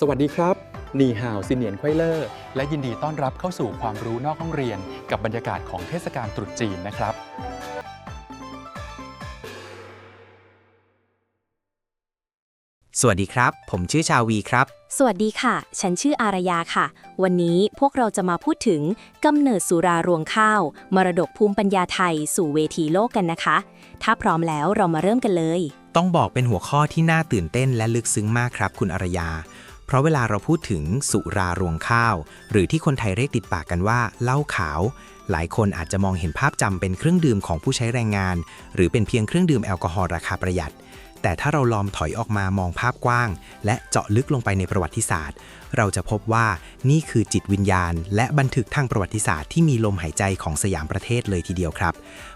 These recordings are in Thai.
สวัสดีครับนีฮาวซิเนียนไควยเลอร์และยินดีต้อนรับเข้าสู่ความรู้นอกห้องเรียน กับบรรยากาศของเทศกาลตรุษจีนนะครับ สวัสดีครับ ผมชื่อชาวีครับ สวัสดีค่ะ ฉันชื่ออารยาค่ะ วันนี้พวกเราจะมาพูดถึงกำเนิดสุรารวงข้าว มรดกภูมิปัญญาไทยสู่เวทีโลกกันนะคะ ถ้าพร้อมแล้วเรามาเริ่มกันเลย ต้องบอกเป็นหัวข้อที่น่าตื่นเต้นและลึกซึ้งมากครับ คุณอารยาเพ ราะเวลาเราพูดถึงสุรารวงข้าว หรือที่คนไทยเรียกติดปากกันว่าเหล้าขาว หลายคนอาจจะมองเห็นภาพจำเป็นเครื่องดื่มของผู้ใช้แรงงาน หรือเป็นเพียงเครื่องดื่มแอลกอฮอล์ราคาประหยัด แต่ถ้าเราลองถอยออกมามองภาพกว้าง และเจาะลึกลงไปในประวัติศาสตร์ เราจะพบว่านี่คือจิตวิญญาณ และบันทึกทางประวัติศาสตร์ที่มีลมหายใจของสยามประเทศเลยทีเดียวครับ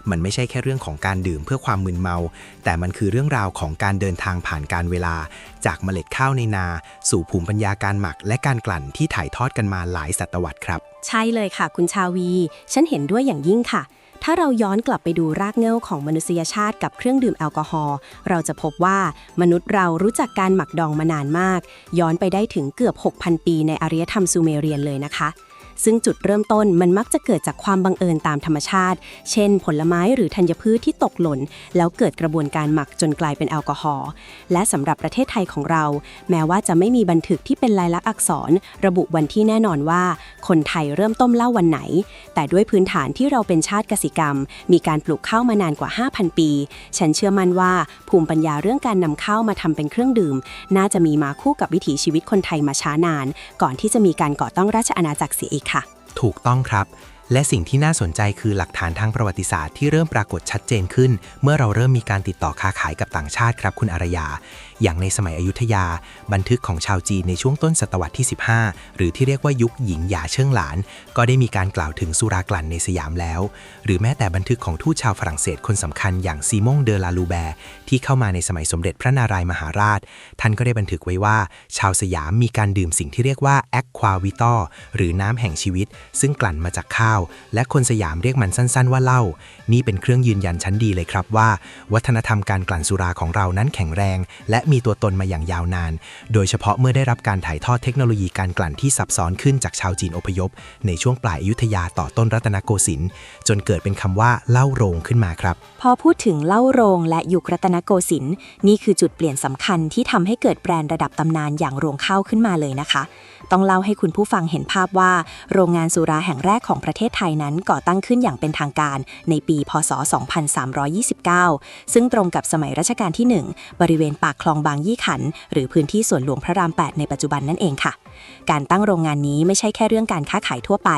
มันไม่ใช่แค่เรื่องของการดื่มเพื่อความมึนเมา แต่มันคือเรื่องราวของการเดินทางผ่านการเวลา จากเมล็ดข้าวในนา สู่ภูมิปัญญาการหมัก และการกลั่นที่ถ่ายทอดกันมาหลายศตวรรษครับ ใช่เลยค่ะ คุณชาวี ฉันเห็นด้วยอย่างยิ่งค่ะ ถ้าเราย้อนกลับไปดูรากเหง้าของมนุษยชาติกับเครื่องดื่มแอลกอฮอล์เราจะพบว่ามนุษย์เรารู้จักการหมักดองมานานมาก ย้อนไปได้ถึงเกือบ 6,000 ปีในอารยธรรมซูเมเรียนเลยนะคะ ซึ่งจุดเริ่มต้นมันมักจะเกิดจากความบังเอิญตามธรรมชาติ เช่น ผลไม้หรือธัญพืชที่ตกหล่น แล้วเกิดกระบวนการหมักจนกลายเป็นแอลกอฮอล์และสำหรับประเทศไทยของเรา แม้ว่าจะไม่มีบันทึกที่เป็นลายลักษณ์อักษร ระบุวันที่แน่นอนว่า คนไทยเริ่มต้มเหล้าวันไหน แต่ด้วยพื้นฐานที่เราเป็นชาติกสิกรรม มีการปลูกข้าวมานานกว่า 5,000 ปี ฉันเชื่อมั่นว่าภูมิปัญญาเรื่องการนำข้าวมาทำเป็นเครื่องดื่ม น่าจะมีมาคู่กับวิถีชีวิตคนไทยมาช้านาน ก่อนที่จะมีการก่อตั้งราชอาณาจักรเสียอีกค่ะ ถูกต้องครับ และสิ่งที่น่าสนใจคือหลักฐานทางประวัติศาสตร์ที่เริ่มปรากฏชัดเจนขึ้น เมื่อเราเริ่มมีการติดต่อค้าขายกับต่างชาติครับคุณอารยา อย่างในสมัยอยุธยา บันทึกของชาวจีนในช่วงต้นศตวรรษที่ 15 หรือที่เรียกว่ายุคหญิงหยาเชิงหลาน ก็ได้มีการกล่าวถึงสุรากลั่นในสยามแล้ว หรือแม้แต่บันทึกของทูตชาวฝรั่งเศสคนสำคัญอย่างซีมงเดอลาลูแบร์ที่เข้ามาในสมัยสมเด็จพระนารายมหาราช ท่านก็ได้บันทึกไว้ว่า ชาวสยามมีการดื่มสิ่งที่เรียกว่าแอคควาวิตอหรือน้ำแห่งชีวิต ซึ่งกลั่นมาจากข้าว และคนสยามเรียกมันสั้น ๆ ว่าเหล้านี่เป็นเครื่องยืนยันชั้นดีเลยครับว่า วัฒนธรรมการกลั่นสุราของเรานั้นแข็งแรง และมีตัวตนมาอย่างยาวนาน โดยเฉพาะเมื่อได้รับการถ่ายทอดเทคโนโลยีการกลั่นที่ซับซ้อนขึ้นจากชาวจีนอพยพ ในช่วงปลายอยุธยาต่อต้นรัตนโกสินทร์จนเกิดเป็นคำว่าเล้าโรงขึ้นมาครับ พอพูดถึงเล้าโรงและยุครัตนโกสินทร์นี่คือจุดเปลี่ยนสำคัญที่ทำให้เกิดแบรนด์ระดับตำนานอย่างโรงข้าวขึ้นมาเลยนะคะ ต้องเล่าให้คุณผู้ฟังเห็นภาพว่า โรงงานสุราแห่งแรกของประเทศไทยนั้นก่อตั้งขึ้นอย่างเป็นทางการ ในปี พศ 2329 ซึ่งตรงกับสมัยรัชกาลที่ 1 บริเวณปากคลองบางยี่ขัน หรือพื้นที่สวนหลวงพระราม 8 ในปัจจุบันนั่นเองค่ะ การตั้งโรงงานนี้ไม่ใช่แค่เรื่องการค้าขายทั่วไป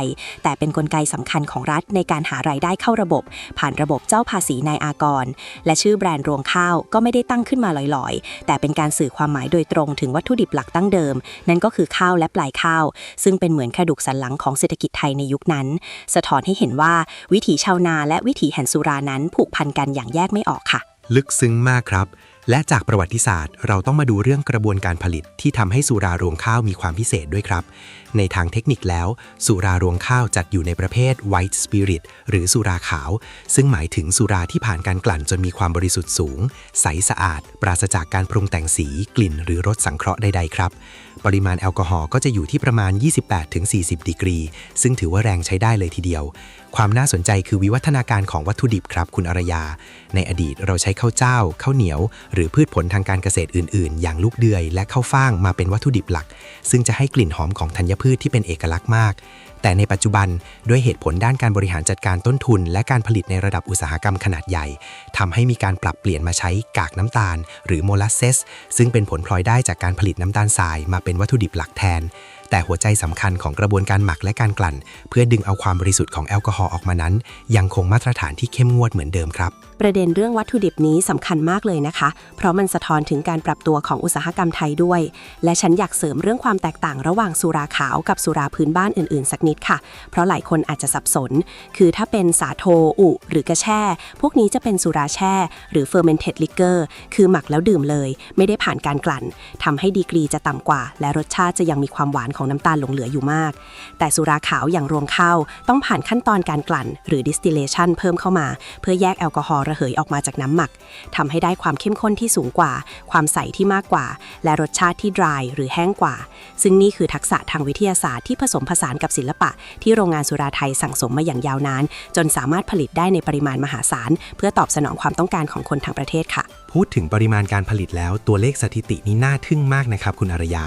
แต่เป็นนกลไกสำคัญของรัฐในการหารายได้เข้าระบบ ผ่านระบบเจ้าภาษีนายอากร และชื่อแบรนด์รวงข้าวก็ไม่ได้ตั้งขึ้นมาลอยๆ แต่เป็นการสื่อความหมายโดยตรงถึงวัตถุดิบหลักตั้งเดิม นั่นก็คือข้าวและปลายข้าว ซึ่งเป็นเหมือนกระดูกสันหลังของเศรษฐกิจไทยในยุคนั้น สะท้อนให้เห็นว่าวิถีชาวนาและวิถีแห่งสุรานั้นผูกพันกันอย่างแยกไม่ออกค่ะ ลึกซึ้งมากครับ และจากประวัติศาสตร์ เราต้องมาดูเรื่องกระบวนการผลิตที่ทำให้สุรารวงข้าวมีความพิเศษด้วยครับในทางเทคนิคแล้ว สุรารวงข้าวจัดอยู่ในประเภท white spirit หรือสุราขาว ซึ่งหมายถึงสุราที่ผ่านการกลั่นจนมีความบริสุทธิ์สูง ใสสะอาด ปราศจากการปรุงแต่งสี กลิ่น หรือรสสังเคราะห์ใดๆครับ ปริมาณแอลกอฮอล์ก็จะอยู่ที่ประมาณ 28-40 ดีกรี ซึ่งถือว่าแรงใช้ได้เลยทีเดียว ความน่าสนใจคือวิวัฒนาการของวัตถุดิบครับคุณอรยา ในอดีตเราใช้ข้าวเจ้าข้าวเหนียว หรือพืชผลทางการเกษตรอื่น ๆ อย่างลูกเดือย และข้าวฟ่างมาเป็นวัตถุดิบหลัก ซึ่งจะให้กลิ่นหอมของธัญพืชที่เป็นเอกลักษณ์มาก แต่ในปัจจุบันด้วยเหตุผลด้านการบริหารจัดการต้นทุน และการผลิตในระดับอุตสาหกรรมขนาดใหญ่ทำให้มีการปรับเปลี่ยนมาใช้กากน้ำตาล หรือโมลาสเซสซึ่งเป็นผลพลอยได้จากการผลิตน้ำตาลทรายมาเป็นวัตถุดิบหลักแทน แต่หัวใจสำคัญของกระบวนการหมักและการกลั่น เพื่อดึงเอาความบริสุทธิ์ของแอลกอฮอล์ออกมานั้น ยังคงมาตรฐานที่เข้มงวดเหมือนเดิมครับ ประเด็นเรื่องวัตถุดิบนี้สำคัญมากเลยนะคะ เพราะมันสะท้อนถึงการปรับตัวของอุตสาหกรรมไทยด้วย และฉันอยากเสริมเรื่องความแตกต่างระหว่างสุราขาวกับสุราพื้นบ้านอื่นๆ สักนิดค่ะ เพราะหลายคนอาจจะสับสน คือถ้าเป็นสาโทอุ หรือกระแช่ พวกนี้จะเป็นสุราแช่ หรือ fermented liquor คือหมักแล้วดื่มเลย ไม่ได้ผ่านการกลั่นทำให้ดีกรีจะต่ำกว่า และรสชาติจะยังมีความหวานของน้ำตาลหลงเหลืออยู่มาก แต่สุราขาวอย่างรวงข้าวต้องผ่านขั้นตอนการกลั่น หรือ distillation เพิ่มเข้ามา เพื่อแยกแอลกอฮอล์ระเหยออกมาจากน้ำหมักทำให้ได้ความเข้มข้นที่สูงกว่า ความใสที่มากกว่า และรสชาติที่ dry หรือแห้งกว่า ซึ่งนี่คือทักษะทางวิทยาศาสตร์ที่ผสมผสานกับศิลปะ ที่โรงงานสุราไทยสั่งสมมาอย่างยาวนาน จนสามารถผลิตได้ในปริมาณมหาศาล เพื่อตอบสนองความต้องการของคนทั้งประเทศค่ะ พูดถึงปริมาณการผลิตแล้วตัวเลขสถิตินี้น่าทึ่งมากนะครับ คุณอารยา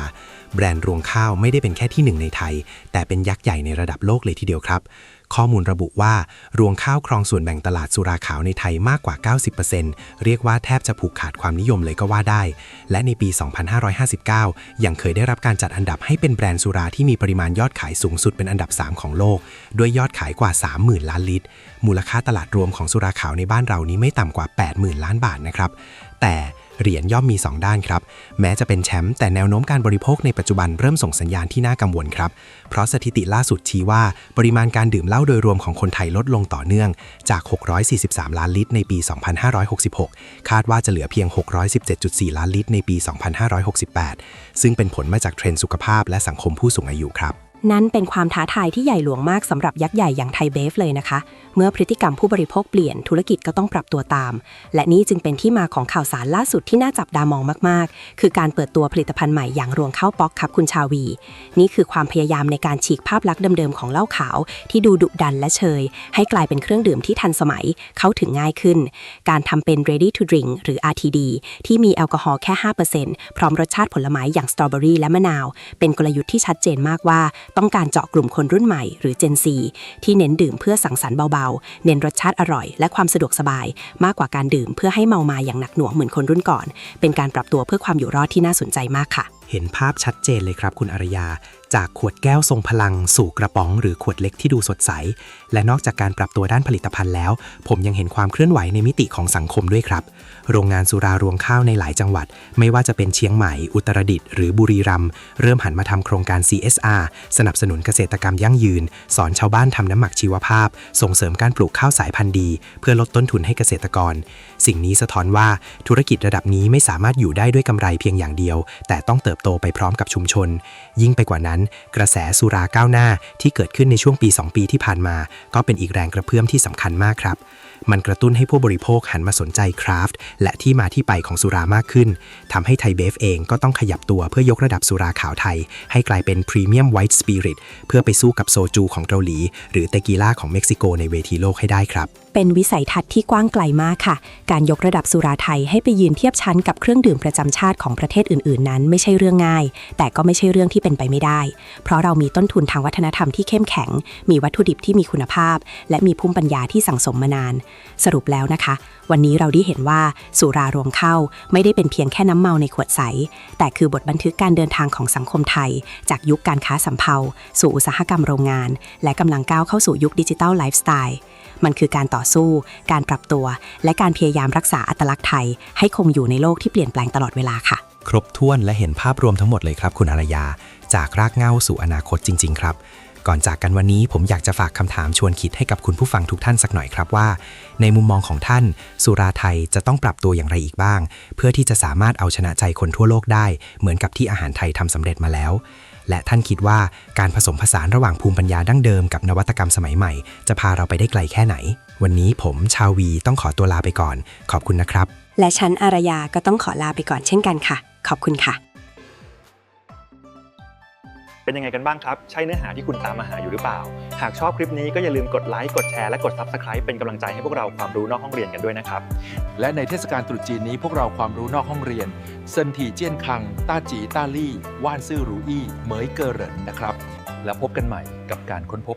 แบรนด์รวงข้าวไม่ได้เป็นแค่ที่หนึ่งในไทย แต่เป็นยักษ์ใหญ่ในระดับโลกเลยทีเดียวครับ ข้อมูลระบุว่า รวงข้าวครองส่วนแบ่งตลาดสุราขาวในไทยมากกว่า 90%เรียกว่าแทบจะผูกขาดความนิยมเลยก็ว่าได้ และในปี 2559 ยังเคยได้รับการจัดอันดับให้เป็นแบรนด์สุราที่มีปริมาณยอดขายสูงสุดเป็นอันดับ 3 ของโลก ด้วยยอดขายกว่า 30,000 ล้านลิตร มูลค่าตลาดรวมของสุราขาวในบ้านเรานี้ไม่ต่ำกว่า 80,000 ล้านบาทนะครับ แต่ เหรียญย่อมมี 2 ด้านครับ แม้จะเป็นแชมป์แต่แนวโน้มการบริโภคในปัจจุบันเริ่มส่งสัญญาณที่น่ากังวลครับ เพราะสถิติล่าสุดชี้ว่าปริมาณการดื่มเหล้าโดยรวมของคนไทยลดลงต่อเนื่อง จาก 643 ล้านลิตรในปี 2566 คาดว่าจะเหลือเพียง 617.4 ล้านลิตรในปี 2568 ซึ่งเป็นผลมาจากเทรนด์สุขภาพและสังคมผู้สูงอายุครับ นั่นเป็นความท้าทายที่ใหญ่หลวงมากสำหรับยักษ์ใหญ่อย่างไทยเบฟเลยนะคะ เมื่อพฤติกรรมผู้บริโภคเปลี่ยนธุรกิจก็ต้องปรับตัวตาม และนี่จึงเป็นที่มาของข่าวสารล่าสุดที่น่าจับตามองมาก ๆ คือการเปิดตัวผลิตภัณฑ์ใหม่อย่างรวงข้าวป๊อกครับคุณชาวี นี่คือความพยายามในการฉีกภาพลักษณ์เดิม ๆ ของเหล้าขาว ที่ดูดุดันและเชย ให้กลายเป็นเครื่องดื่มที่ทันสมัย เข้าถึงง่ายขึ้น การทำเป็น ready to drink หรือ RTD ที่มีแอลกอฮอล์แค่ 5%พร้อมรสชาติผลไม้อย่างสตรอเบอรี่และมะนาว เป็นกลยุทธ์ที่ชัดเจนมากว่าต้องการเจาะกลุ่มคนรุ่นใหม่หรือ Gen Z ที่เน้นดื่มเพื่อสังสรรค์เบาๆ เน้นรสชาติอร่อยและความสะดวกสบาย มากกว่าการดื่มเพื่อให้เมามาอย่างหนักหน่วงเหมือนคนรุ่นก่อน เป็นการปรับตัวเพื่อความอยู่รอดที่น่าสนใจมากค่ะ เห็นภาพชัดเจนเลยครับคุณอารยา จากขวดแก้วทรงพลัง สู่กระป๋อง หรือขวดเล็กที่ดูสดใส และนอกจากการปรับตัวด้านผลิตภัณฑ์แล้ว ผมยังเห็นความเคลื่อนไหวในมิติของสังคมด้วยครับ โรงงานสุรารวงข้าวในหลายจังหวัด ไม่ว่าจะเป็นเชียงใหม่ อุตรดิตถ์หรือบุรีรัมย์เริ่มหันมาทำโครงการ CSR สนับสนุนเกษตรกรรมยั่งยืน สอนชาวบ้านทำน้ำหมักชีวภาพ ส่งเสริมการปลูกข้าวสายพันธุ์ดี เพื่อลดต้นทุนให้เกษตรกร สิ่งนี้สะท้อนว่าธุรกิจระดับนี้ไม่สามารถอยู่ได้ด้วยกำไรเพียงอย่างเดียว แต่ต้องเติบโตไปพร้อมกับชุมชน ยิ่งไปกว่านั้น กระแสสุราก้าวหน้าที่เกิดขึ้นในช่วงปี 2 ปีที่ผ่านมา ก็เป็นอีกแรงกระเพื่อมที่สำคัญมากครับ มันกระตุ้นให้ผู้บริโภคหันมาสนใจคราฟต์และที่มาที่ไปของสุรามากขึ้นทำให้ไทยเบฟเองก็ต้องขยับตัวเพื่อยกระดับสุราขาวไทย ให้กลายเป็นพรีเมียมไวท์สปิริตเพื่อไปสู้กับโซจูของเกาหลี หรือเตกีล่าของเม็กซิโกในเวทีโลกให้ได้ครับ เป็นวิสัยทัศน์ที่กว้างไกลมากค่ะ การยกระดับสุราไทยให้ไปยืนเทียบชั้นกับเครื่องดื่มประจำชาติของประเทศอื่น ๆ นั้นไม่ใช่เรื่องง่าย แต่ก็ไม่ใช่เรื่องที่เป็นไปไม่ได้ เพราะเรามีต้นทุนทางวัฒนธรรมที่เข้มแข็ง มีวัตถุดิบที่มีคุณภาพ และมีภูมิปัญญาที่สั่งสมมานาน สรุปแล้วนะคะ วันนี้เราได้เห็นว่าสุรารวมเข้า ไม่ได้เป็นเพียงแค่น้ำเมาในขวดใส แต่คือบทบันทึกการเดินทางของสังคมไทย จากยุคการค้าสำเภาสู่อุตสาหกรรมโรงงาน และกำลังก้าวเข้าสู่ยุคดิจิทัลไลฟ์สไตล์ มันคือการต่อสู้ การปรับตัว และการพยายามรักษาอัตลักษณ์ไทย ให้คงอยู่ในโลกที่เปลี่ยนแปลงตลอดเวลาค่ะ ครบถ้วนและเห็นภาพรวมทั้งหมดเลยครับ คุณอารยา จากรากเหง้าสู่อนาคตจริง ๆ ครับ ก่อนจากกันวันนี้ผมอยากจะฝากคำถามชวนคิดให้กับคุณผู้ฟังทุกท่านสักหน่อยครับว่า ในมุมมองของท่าน สุราไทยจะต้องปรับตัวอย่างไรอีกบ้าง เพื่อที่จะสามารถเอาชนะใจคนทั่วโลกได้ เหมือนกับที่อาหารไทยทำสำเร็จมาแล้ว และท่านคิดว่าการผสมผสานระหว่างภูมิปัญญาดั้งเดิมกับนวัตกรรมสมัยใหม่ จะพาเราไปได้ไกลแค่ไหน วันนี้ผมชาววีต้องขอตัวลาไปก่อน ขอบคุณนะครับ และฉันอารยาก็ต้องขอลาไปก่อนเช่นกันค่ะ ขอบคุณค่ะ เป็นยังไงกันบ้างครับ ใช่เนื้อหาที่คุณตามมาหาอยู่หรือเปล่า หากชอบคลิปนี้ก็อย่าลืมกดไลค์กดแชร์และกด Subscribe เป็นกำลังใจให้พวกเราความรู้นอกห้องเรียนกันด้วยนะครับ และในเทศกาลตรุษจีนนี้พวกเราความรู้นอกห้องเรียนเซินถีเจี้ยนคัง ต้าจีต้าลี่ ว่านซื่อรูอี้เหมยเกอเหรินนะครับ แล้วพบกันใหม่กับการค้นพบ